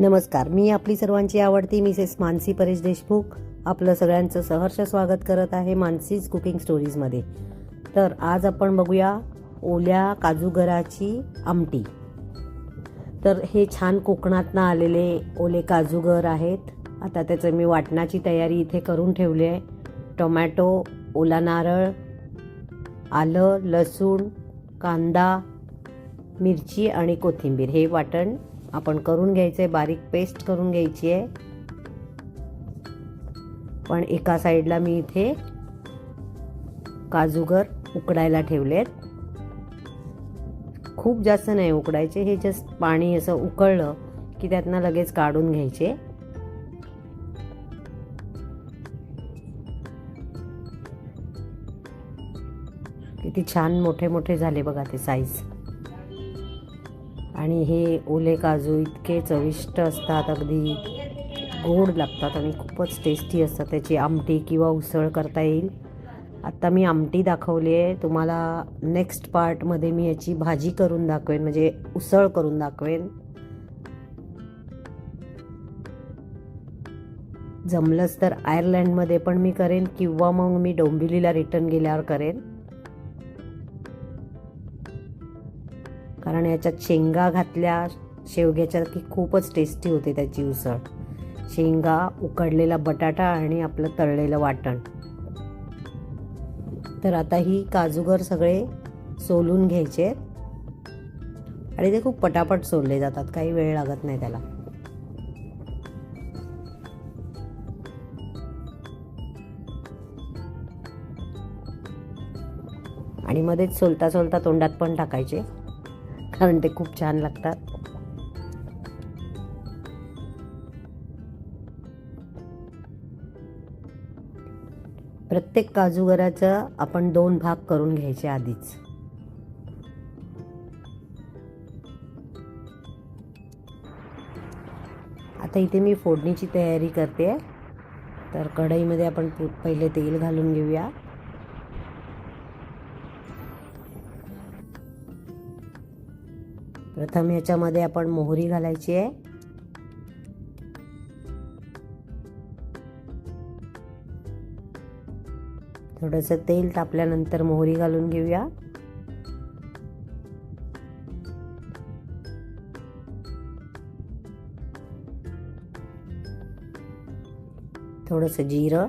नमस्कार मी आपली सर्वांची आवडती मिसेस मानसी परेश देशमुख. आपलं सगळ्यांचं सहर्ष स्वागत करत आहे मानसीज कुकिंग स्टोरीजमध्ये. तर आज आपण बघूया ओल्या काजूगराची आमटी. तर हे छान कोकणातनं आलेले ओले काजूगर आहेत. आता त्याचं मी वाटणाची तयारी इथे करून ठेवली आहे. टोमॅटो ओला नारळ आलं लसूण कांदा मिरची आणि कोथिंबीर. हे वाटण आपण करून घ्यायचं आहे बारीक पेस्ट करून घ्यायची आहे पण एका साईडला मी इथे काजूगर उकडायला ठेवलेत. खूप जास्त नाही उकडायचे हे जस्ट पाणी असं उकळलं की त्यातनं लगेच काढून घ्यायचे. किती छान मोठे मोठे झाले बघा ते साईज आणि हे ओले काजू इतके चविष्ट असतात अगदी गोड लागतात आणि खूपच टेस्टी असतात. त्याची आमटी किंवा उसळ करता येईल. आत्ता मी आमटी दाखवली आहे. तुम्हाला नेक्स्ट पार्टमध्ये मी याची भाजी करून दाखवेन म्हणजे उसळ करून दाखवेन. जमलंच तर आयर्लंडमध्ये पण मी करेन किंवा मग मी डोंबिवलीला रिटर्न गेल्यावर करेन. कारण याच्यात शेंगा घातल्या शेवग्याच्या की खूपच टेस्टी होते त्याची उसळ. शेंगा उकडलेला बटाटा आणि आपलं तळलेलं वाटण. तर आता ही काजूगर सगळे सोलून घ्यायचे. आणि ते खूप पटापट सोलले जातात काही वेळ लागत नाही त्याला. आणि मध्येच सोलता सोलता तोंडात पण टाकायचे. कारण ते खूप छान लागतात. प्रत्येक काजूगराचं आपण दोन भाग करून घ्यायचे आधीच. आता इथे मी फोडणीची तयारी करते. तर कढईमध्ये आपण पहिले तेल घालून घेऊया. प्रथम याच्यामध्ये आपण मोहरी घालायची आहे. थोडंसं तेल तापल्यानंतर मोहरी घालून घेऊया. थोडंसं जिरं.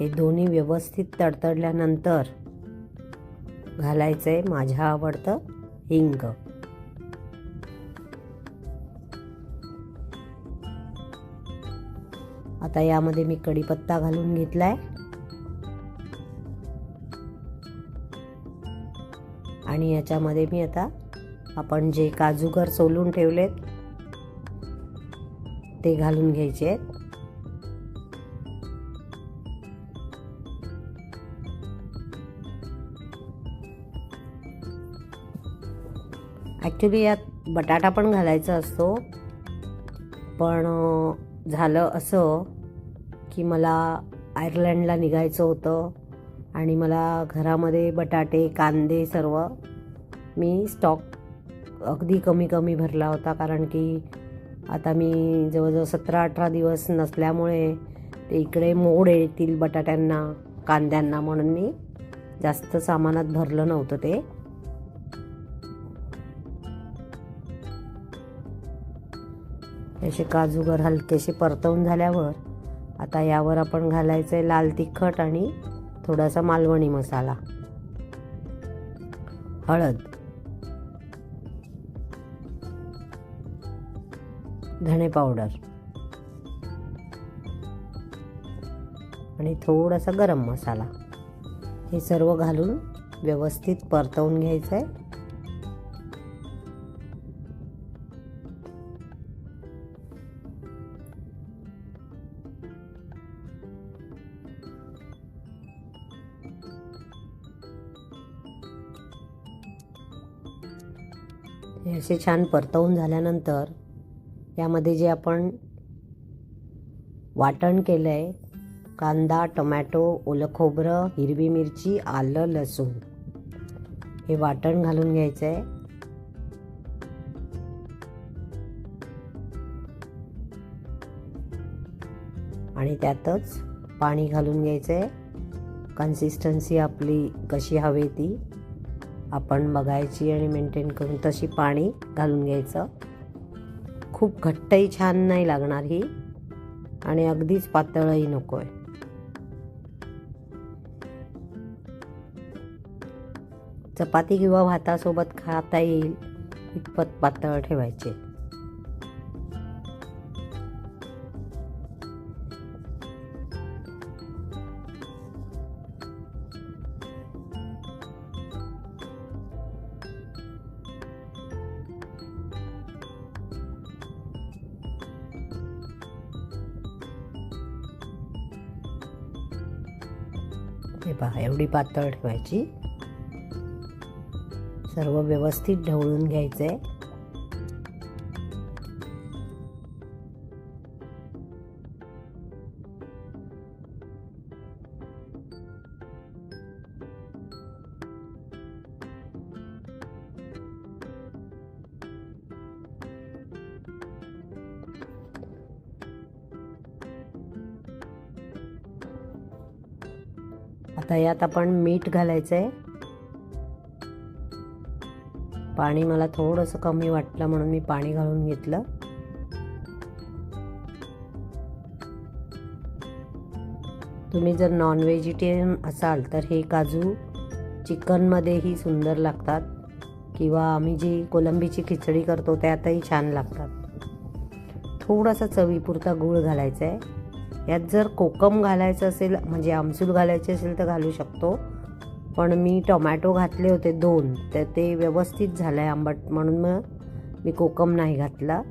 हे दोन्ही व्यवस्थित तडतडल्यानंतर घालायचं आहे माझ्या आवडतं हिंग. आता यामध्ये मी कढीपत्ता घालून घेतलाय. आणि याच्यामध्ये मी आता आपण जे काजूगर सोलून ठेवलेत ते घालून घ्यायचे आहेत. ॲक्च्युली यात बटाटा पण घालायचा असतो. पण झालं असं की मला आयर्लंडला निघायचं होतं आणि मला घरामध्ये बटाटे कांदे सर्व मी स्टॉक अगदी कमी कमी भरला होता. कारण की आता मी जवळजवळ सतरा अठरा दिवस नसल्यामुळे ते इकडे मोड येतील बटाट्यांना कांद्यांना म्हणून मी जास्त सामानात भरलं नव्हतं ते. असे काजूगर हलकेसे परतवून झाल्यावर आता यावर आपण घालायचं आहे लाल तिखट आणि थोडासा मालवणी मसाला. हळद. धणे पावडर. आणि थोडासा गरम मसाला. हे सर्व घालून व्यवस्थित परतवून घ्यायचं आहे हे असे छान परतवून झाल्यानंतर यामध्ये जे आपण वाटण केलं आहे कांदा टोमॅटो ओलं खोबरं हिरवी मिरची आलं लसूण. हे वाटण घालून घ्यायचं आहे आणि त्यातच पाणी घालून घ्यायचं आहे कन्सिस्टन्सी आपली कशी हवी ती. आपण बघायची आणि मेंटेन करून तशी पाणी घालून घ्यायचं. खूप घट्टही छान नाही लागणार ही. आणि अगदीच पातळही नको आहे चपाती किंवा भातासोबत खाता येईल इतपत पातळ ठेवायचे. हे पहा एवढी पातळ ठेवायची. सर्व व्यवस्थित ढवळून घ्यायचं आहे दह्यात आपण मीठ घालायचं आहे पाणी मला थोडंसं कमी वाटलं म्हणून मी पाणी घालून घेतलं. तुम्ही जर नॉन व्हेजिटेरियन असाल तर हे काजू चिकनमध्येही सुंदर लागतात किंवा आम्ही जी कोलंबीची खिचडी करतो त्यातही छान लागतात. थोडासा चवीपुरता गूळ घालायचा आहे यात जर कोकम घालायचं असेल म्हणजे आमसूल घालायचे असेल तर घालू शकतो. पण मी टोमॅटो घातले होते दोन तर ते व्यवस्थित झालं आहे आंबट म्हणून मग मी कोकम नाही घातला.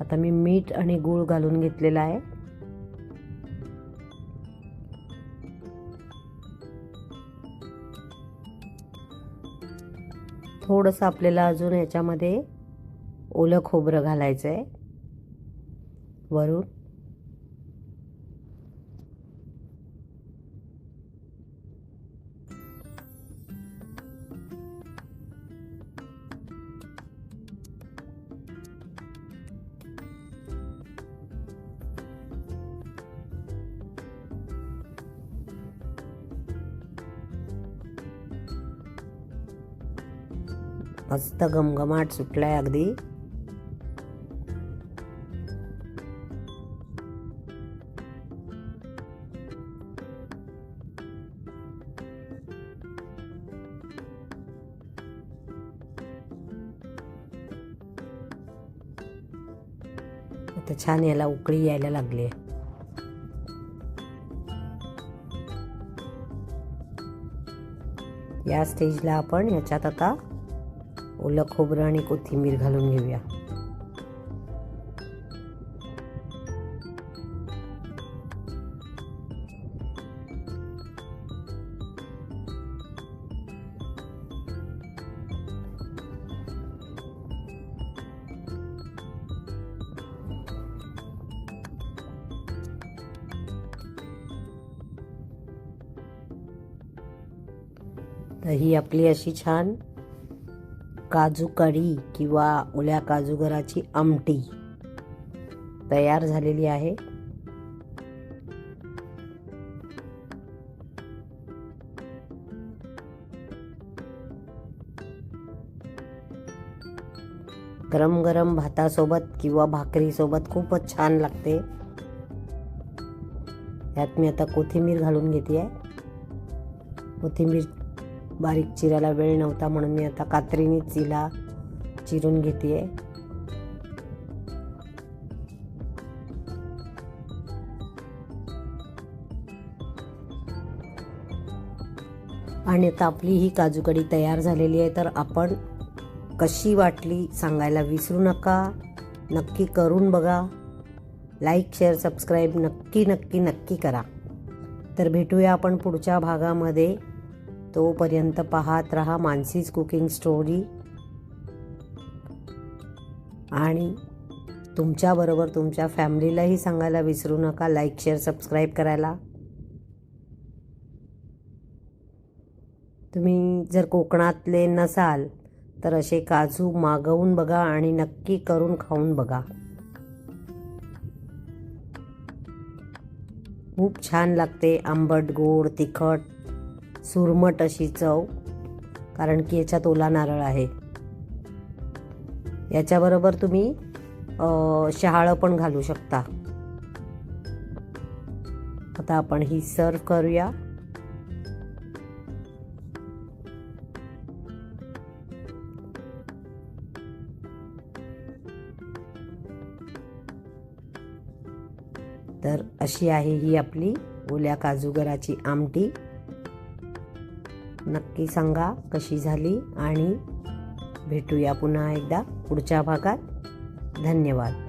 आता मी मीठ आणि गूळ घालून घेतलेला आहे. थोडंसं आपल्याला अजून याच्यामध्ये ओलं खोबरं घालायचं आहे वरून मस्त घमघमाट सुटलाय अगदी. आता छान याला उकळी यायला लागली आहे. या स्टेजला आपण ह्याच्यात आता ओलं खोबरं आणि कोथिंबीर घालून घेऊया. तर ही आपली अशी छान काजू कढी किंवा ओल्या काजूगराची आमटी तयार झालेली आहे. गरम गरम भातासोबत किंवा भाकरीसोबत खूपच छान लागते. यात मी आता कोथिंबीर घालून घेते आहे. कोथिंबीर बारीक चिरायला वेळ नव्हता म्हणून मी आता कात्रीने चिला चिरून घेते आणि आता आपली ही काजू कढी तयार झालेली आहे तर आपण कशी वाटली सांगायला विसरू नका. नक्की करून बघा. लाईक शेअर सबस्क्राईब नक्की नक्की नक्की करा. तर भेटूया आपण पुढच्या भागामध्ये. तोपर्यंत पाहत रहा मानसीज कुकिंग स्टोरी. आणि तुमच्याबरोबर तुमच्या फॅमिलीलाही सांगायला विसरू नका. लाईक शेअर सबस्क्राईब करायला. तुम्ही जर कोकणातले नसाल तर असे काजू मागवून बघा आणि नक्की करून खाऊन बघा. खूप छान लागते आंबट गोड तिखट. सुरमट अशी चव कारण की याच्यात ओला नारळ आहे. याच्याबरोबर तुम्ही शहाळं पण घालू शकता. आता आपण ही सर्व करूया. तर अशी आहे ही आपली ओल्या काजूगराची आमटी. नक्की सांगा कशी झाली आणि भेटूया पुन्हा एकदा पुढच्या भागात. धन्यवाद.